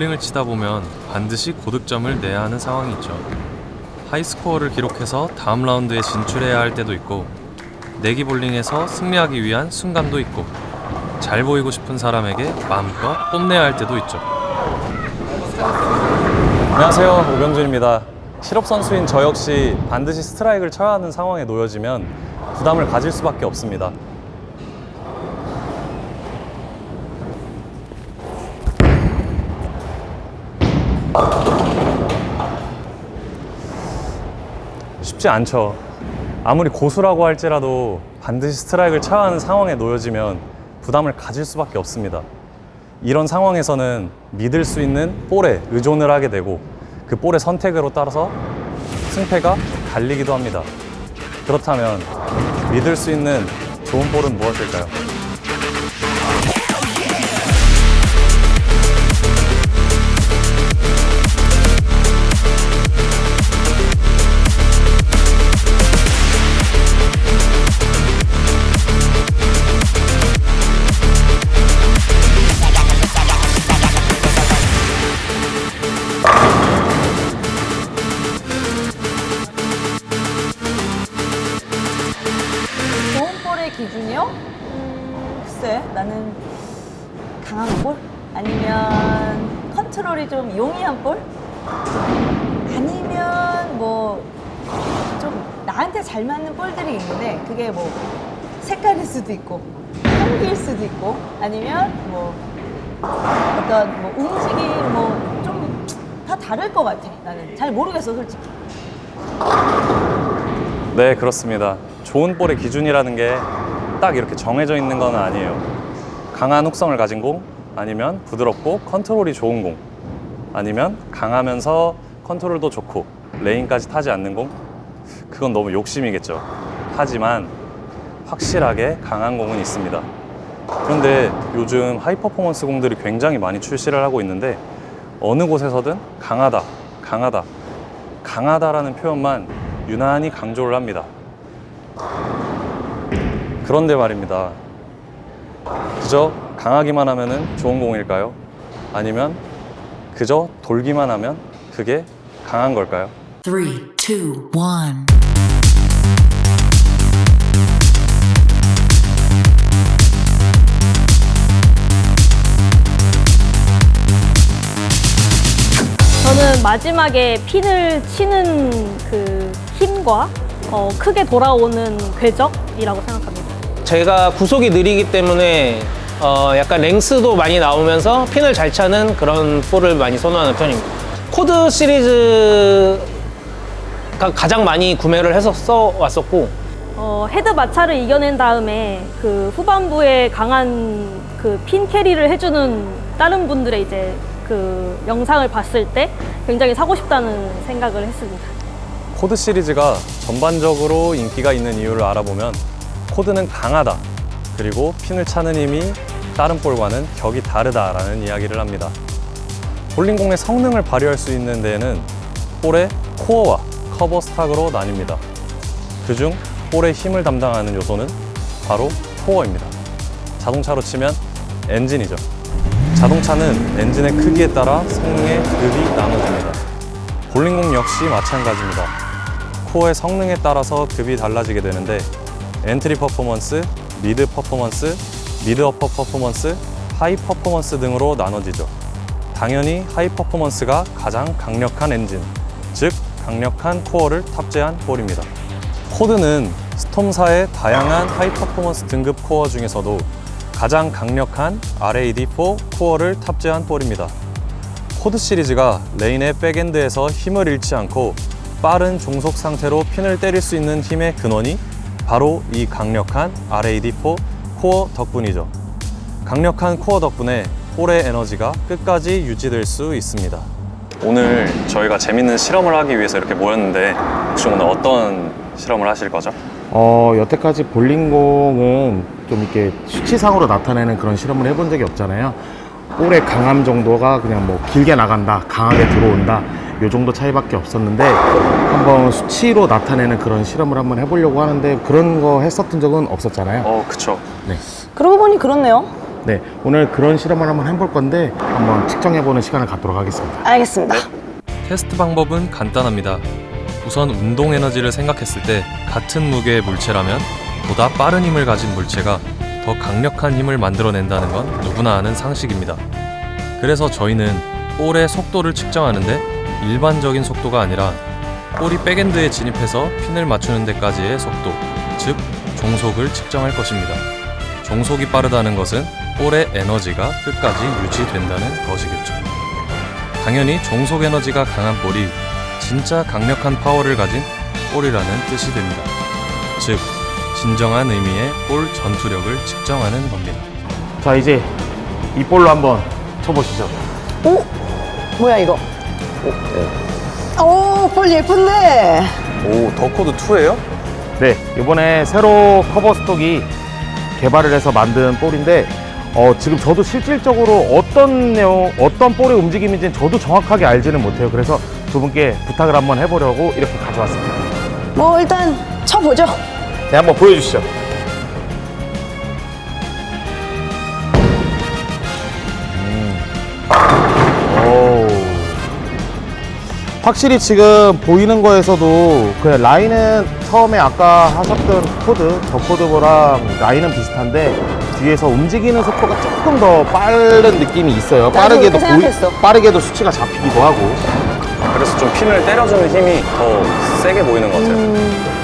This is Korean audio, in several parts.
볼링을 치다 보면 반드시 고득점을 내야 하는 상황이 있죠. 하이스코어를 기록해서 다음 라운드에 진출해야 할 때도 있고 내기 볼링에서 승리하기 위한 순간도 있고 잘 보이고 싶은 사람에게 마음껏 뽐내야 할 때도 있죠. 안녕하세요 오병준입니다 실업 선수인 저 역시 반드시 스트라이크를 쳐야 하는 상황에 놓여지면 부담을 가질 수밖에 없습니다 쉽지 않죠 아무리 고수라고 할지라도 반드시 스트라이크를 쳐야 하는 상황에 놓여지면 부담을 가질 수밖에 없습니다 이런 상황에서는 믿을 수 있는 볼에 의존을 하게 되고 그 볼의 선택으로 따라서 승패가 갈리기도 합니다. 그렇다면 믿을 수 있는 좋은 볼은 무엇일까요? 나한테 잘 맞는 볼들이 있는데 그게 뭐 색깔일 수도 있고 향기일 수도 있고 아니면 뭐 어떤 뭐 움직임 뭐좀 다 다를 것 같아 나는 잘 모르겠어 솔직히 네, 그렇습니다. 좋은 볼의 기준이라는 게 딱 이렇게 정해져 있는 건 아니에요. 강한 훅성을 가진 공, 아니면 부드럽고 컨트롤이 좋은 공, 아니면 강하면서 컨트롤도 좋고 레인까지 타지 않는 공, 그건 너무 욕심이겠죠. 하지만 확실하게 강한 공은 있습니다. 그런데 요즘 하이 퍼포먼스 공들이 굉장히 많이 출시를 하고 있는데 어느 곳에서든 강하다, 강하다, 강하다라는 표현만 유난히 강조를 합니다. 그런데 말입니다. 그저 강하기만 하면은 좋은 공일까요? 아니면 그저 돌기만 하면 그게 강한 걸까요? Three, two, one. 저는 마지막에 핀을 치는 그 힘과 어, 크게 돌아오는 궤적이라고 생각합니다. 제가 구속이 느리기 때문에 어, 약간 랭스도 많이 나오면서 핀을 잘 차는 그런 볼을 많이 선호하는 편입니다. 코드 시리즈 가 가장 많이 구매를 해서 써 왔었고 어, 헤드 마찰을 이겨낸 다음에 그 후반부에 강한 그 핀 캐리를 해주는 다른 분들의 이제 그 영상을 봤을 때 굉장히 사고 싶다는 생각을 했습니다. 코드 시리즈가 전반적으로 인기가 있는 이유를 알아보면 코드는 강하다. 그리고 핀을 차는 힘이 다른 볼과는 격이 다르다라는 이야기를 합니다. 볼링공의 성능을 발휘할 수 있는 데에는 볼의 코어와 커버 스탁으로 나뉩니다. 그중 볼의 힘을 담당하는 요소는 바로 코어입니다. 자동차로 치면 엔진이죠. 자동차는 엔진의 크기에 따라 성능의 급이 나눠집니다. 볼링공 역시 마찬가지입니다. 코어의 성능에 따라서 급이 달라지게 되는데 엔트리 퍼포먼스, 미드 퍼포먼스, 미드 어퍼 퍼포먼스, 하이 퍼포먼스 등으로 나눠지죠. 당연히 하이 퍼포먼스가 가장 강력한 엔진, 즉 강력한 코어를 탑재한 볼입니다. 코드는 스톰사의 다양한 하이 퍼포먼스 등급 코어 중에서도 가장 강력한 RAD4 코어를 탑재한 볼입니다. 코드 시리즈가 레인의 백엔드에서 힘을 잃지 않고 빠른 종속 상태로 핀을 때릴 수 있는 힘의 근원이 바로 이 강력한 RAD4 코어 덕분이죠. 강력한 코어 덕분에 볼의 에너지가 끝까지 유지될 수 있습니다. 오늘 저희가 재밌는 실험을 하기 위해서 이렇게 모였는데 혹시 오늘 어떤 실험을 하실 거죠? 어, 여태까지 볼링공은 좀 이렇게 수치상으로 나타내는 그런 실험을 해본 적이 없잖아요. 볼의 강함 정도가 그냥 뭐 길게 나간다, 강하게 들어온다, 요 정도 차이밖에 없었는데 한번 수치로 나타내는 그런 실험을 한번 해보려고 하는데 그런 거 했었던 적은 없었잖아요. 어, 그쵸. 그러고 보니 그렇네요 네, 오늘 그런 실험을 한번 해볼 건데 한번 측정해보는 시간을 갖도록 하겠습니다. 알겠습니다. 테스트 방법은 간단합니다. 우선 운동 에너지를 생각했을 때 같은 무게의 물체라면 보다 빠른 힘을 가진 물체가 더 강력한 힘을 만들어낸다는 건 누구나 아는 상식입니다. 그래서 저희는 볼의 속도를 측정하는데 일반적인 속도가 아니라 볼이 백엔드에 진입해서 핀을 맞추는 데까지의 속도, 즉 종속을 측정할 것입니다. 종속이 빠르다는 것은 볼의 에너지가 끝까지 유지된다는 것이겠죠. 당연히 종속 에너지가 강한 볼이 진짜 강력한 파워를 가진 볼이라는 뜻이 됩니다. 즉, 진정한 의미의 볼 전투력을 측정하는 겁니다. 자, 이제 이 볼로 한번 쳐보시죠. 오! 뭐야, 이거? 오, 볼 예쁜데? 오, 더코드 2예요? 네, 이번에 새로 커버 스톡이 개발을 해서 만든 볼인데 어, 지금 저도 실질적으로 어떤 내용, 어떤 볼의 움직임인지는 저도 정확하게 알지는 못해요. 그래서 두 분께 부탁을 한번 해보려고 이렇게 가져왔습니다. 뭐, 일단 쳐보죠. 네, 한번 보여주시죠. 확실히 지금 보이는 거에서도 그 라인은 처음에 아까 하셨던 코드, 저 코드보랑 라인은 비슷한데 뒤에서 움직이는 속도가 조금 더 빠른 느낌이 있어요. 빠르게도 그렇게 생각했어. 빠르게도 수치가 잡히기도 하고. 그래서 좀 핀을 때려주는 힘이 더 세게 보이는 것 같아요. 저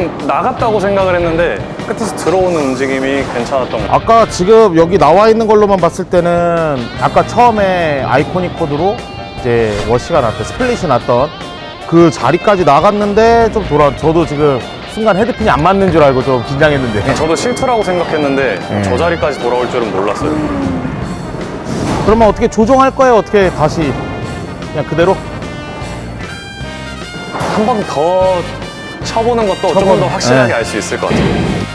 좀 나갔다고 생각을 했는데 끝에서 들어오는 움직임이 괜찮았던 것 같아요. 아까 지금 여기 나와 있는 걸로만 봤을 때는 아까 처음에 아이코닉 코드로 이제 워시가 났던 스플릿이 났던 그 자리까지 나갔는데 좀 돌아 저도 지금 순간 헤드핀이 안 맞는 줄 알고 좀 긴장했는데 저도 실투라고 생각했는데 네. 저 자리까지 돌아올 줄은 몰랐어요. 그러면 어떻게 조정할 거예요 어떻게 다시 그냥 그대로 한 번 더 쳐보는 것도 조금 쳐보는- 더 확실하게 네. 알수 있을 것 같아요.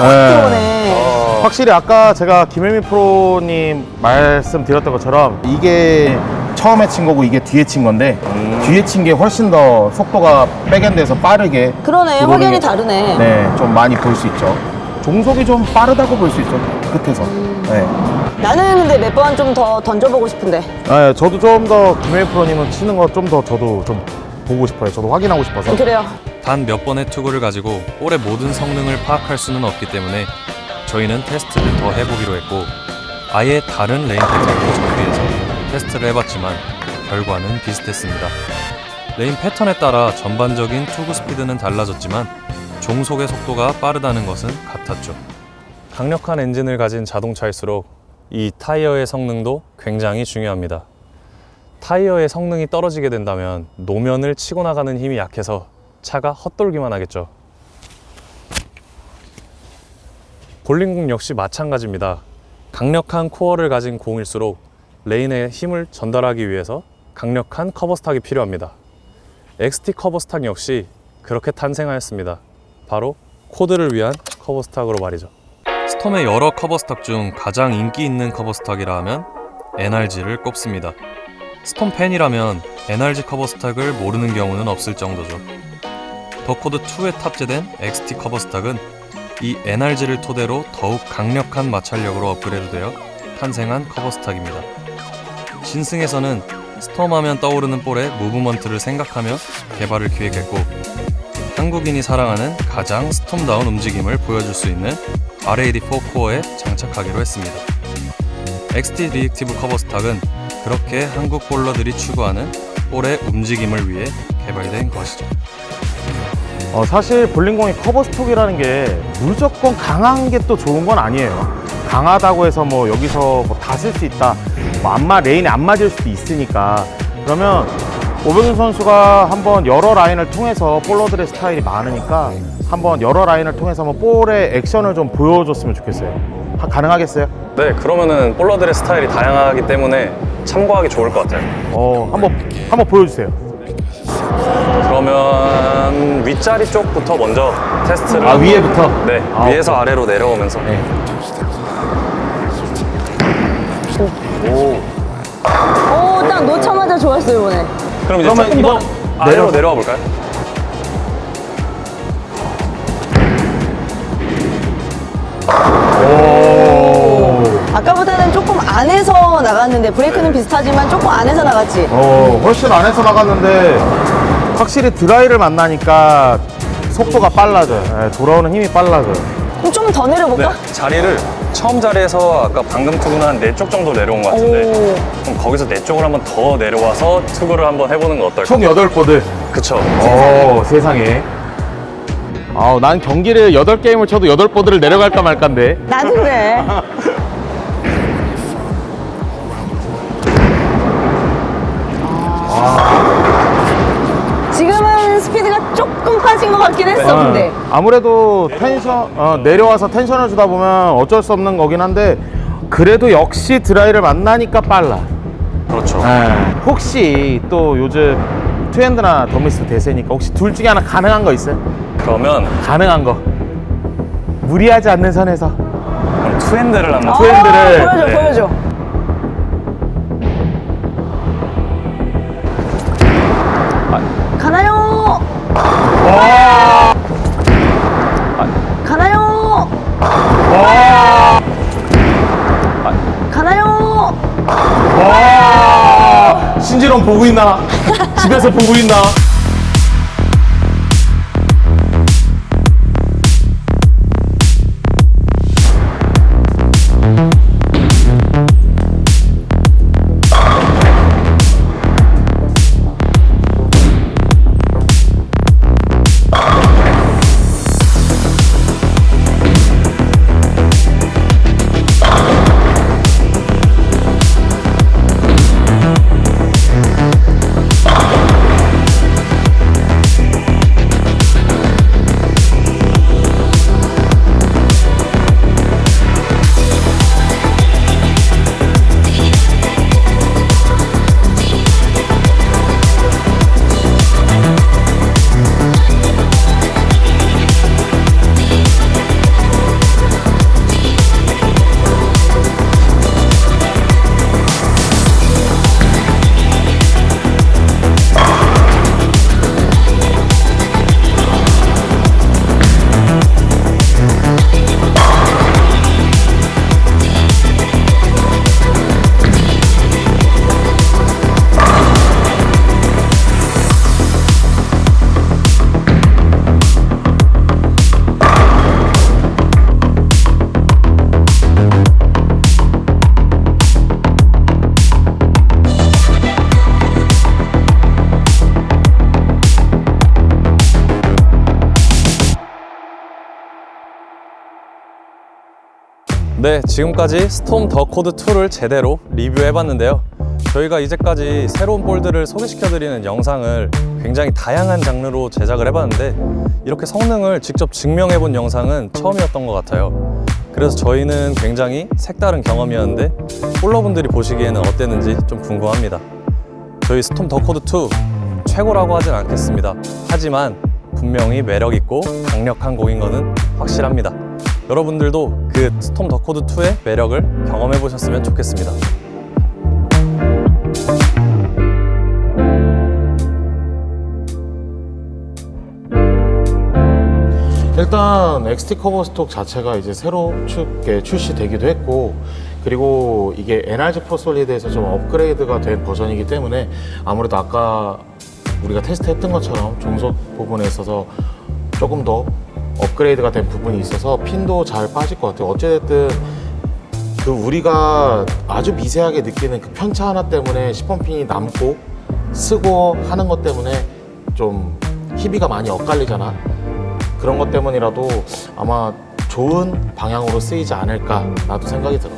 확 네. 들어오네. 확실히 아까 제가 김혜미 프로님 말씀드렸던 것처럼 이게 처음에 친 거고 이게 뒤에 친 건데 뒤에 친 게 훨씬 더 속도가 백엔드에서 빠르게 그러네, 들어오는 확연히 게- 다르네. 네, 좀 많이 볼 수 있죠. 종속이 좀 빠르다고 볼 수 있죠. 끝에서. 네. 나는 근데 몇 번 좀 더 던져보고 싶은데. 네, 저도 좀 더 김혜미 프로님은 치는 거 좀 더 저도 좀 보고 싶어요. 저도 확인하고 싶어서. 그래요. 단 몇 번의 투구를 가지고 볼의 모든 성능을 파악할 수는 없기 때문에 저희는 테스트를 더 해보기로 했고 아예 다른 레인 패턴으로 정비해서 테스트를 해봤지만 결과는 비슷했습니다. 레인 패턴에 따라 전반적인 투구 스피드는 달라졌지만 종속의 속도가 빠르다는 것은 같았죠. 강력한 엔진을 가진 자동차일수록 이 타이어의 성능도 굉장히 중요합니다. 타이어의 성능이 떨어지게 된다면 노면을 치고 나가는 힘이 약해서 차가 헛돌기만 하겠죠. 볼링공 역시 마찬가지입니다. 강력한 코어를 가진 공일수록 레인에 힘을 전달하기 위해서 강력한 커버 스탁이 필요합니다. XT 커버 스탁 역시 그렇게 탄생하였습니다. 바로 코드를 위한 커버 스탁으로 말이죠. 스톰의 여러 커버 스탁 중 가장 인기 있는 커버 스탁이라 하면 NRG를 꼽습니다. 스톰 팬이라면 NRG 커버 스탁을 모르는 경우는 없을 정도죠. 더코드 2에 탑재된 XT 커버 스탁은 이 NRG를 토대로 더욱 강력한 마찰력으로 업그레이드되어 탄생한 커버 스탁입니다. 신승에서는 스톰하면 떠오르는 볼의 무브먼트를 생각하며 개발을 기획했고 한국인이 사랑하는 가장 스톰다운 움직임을 보여줄 수 있는 RAD4 코어에 장착하기로 했습니다. XT 리액티브 커버 스탁은 그렇게 한국 볼러들이 추구하는 볼의 움직임을 위해 개발된 것이죠. 어, 사실 볼링공이 커버 스톡이라는 게 무조건 강한 게 또 좋은 건 아니에요. 강하다고 해서 뭐 여기서 뭐 다쓸 수 있다. 뭐 안마 레인에 안 맞을 수도 있으니까. 그러면 오병준 선수가 한번 여러 라인을 통해서 볼러들의 스타일이 많으니까 한번 여러 라인을 통해서 한번 볼의 액션을 좀 보여줬으면 좋겠어요. 하- 가능하겠어요? 네, 그러면은 볼러들의 스타일이 다양하기 때문에 참고하기 좋을 것 같아요. 어, 한번 한번 보여주세요. 그러면 윗자리 쪽부터 먼저 테스트를. 아, 위에부터? 네, 아, 위에서 아래로 내려오면서. 네. 오, 딱 놓자마자 좋았어요, 이번에. 그럼 이제 그러면 조금 이번 더 아래로 내려와 볼까요? 아까보다는 조금 안에서 나갔는데 브레이크는 비슷하지만 조금 안에서 나갔지. 어, 훨씬 안에서 나갔는데 확실히 드라이를 만나니까 속도가 빨라져요. 예, 돌아오는 힘이 빨라져요. 좀더 네, 내려볼까? 자리를 처음 자리에서 아까 방금 투구는 한네쪽 정도 내려온 것 같은데 그럼 거기서 네 쪽을 한번 더 내려와서 투구를 한번 해보는 거 어떨까요? 총 8보드. 그쵸 오, 세상에. 아우, 난 경기를 8게임을 쳐도 8보드를 내려갈까 말까인데. 나도 그래. 아무래도 텐션, 어, 내려와서 텐션을 주다 보면 어쩔 수 없는 거긴 한데, 그래도 역시 드라이를 만나니까 빨라. 그렇죠 예. 혹시 또 요즘 트렌드나 더미스 대세니까 혹시 둘 중에 하나 가능한 거 있어요? 그러면 가능한 거. 무리하지 않는 선에서. 그럼 투핸드를 한번 어, 트렌드를- 보여줘, 네. 보여줘. 신지롱 보고 있나? 집에서 보고 있나? 네, 지금까지 스톰 더 코드 2를 제대로 리뷰해봤는데요. 저희가 이제까지 새로운 볼드를 소개시켜드리는 영상을 굉장히 다양한 장르로 제작을 해봤는데 이렇게 성능을 직접 증명해본 영상은 처음이었던 것 같아요. 그래서 저희는 굉장히 색다른 경험이었는데 볼러분들이 보시기에는 어땠는지 좀 궁금합니다. 저희 스톰 더 코드 2 최고라고 하진 않겠습니다. 하지만 분명히 매력 있고 강력한 곡인 거는 확실합니다. 여러분들도 그 스톰 더 코드 2의 매력을 경험해 보셨으면 좋겠습니다. 일단 XT 커버 스톡 자체가 이제 새롭게 출시되기도 했고 그리고 이게 NRG 프로 솔리드에서 좀 업그레이드가 된 버전이기 때문에 아무래도 아까 우리가 테스트했던 것처럼 종속 부분에 있어서 조금 더 업그레이드가 된 부분이 있어서 핀도 잘 빠질 것 같아요. 어찌됐든 그 우리가 아주 미세하게 느끼는 그 편차 하나 때문에 10번 핀이 남고 쓰고 하는 것 때문에 좀 희비가 많이 엇갈리잖아. 그런 것 때문이라도 아마 좋은 방향으로 쓰이지 않을까 나도 생각이 들어.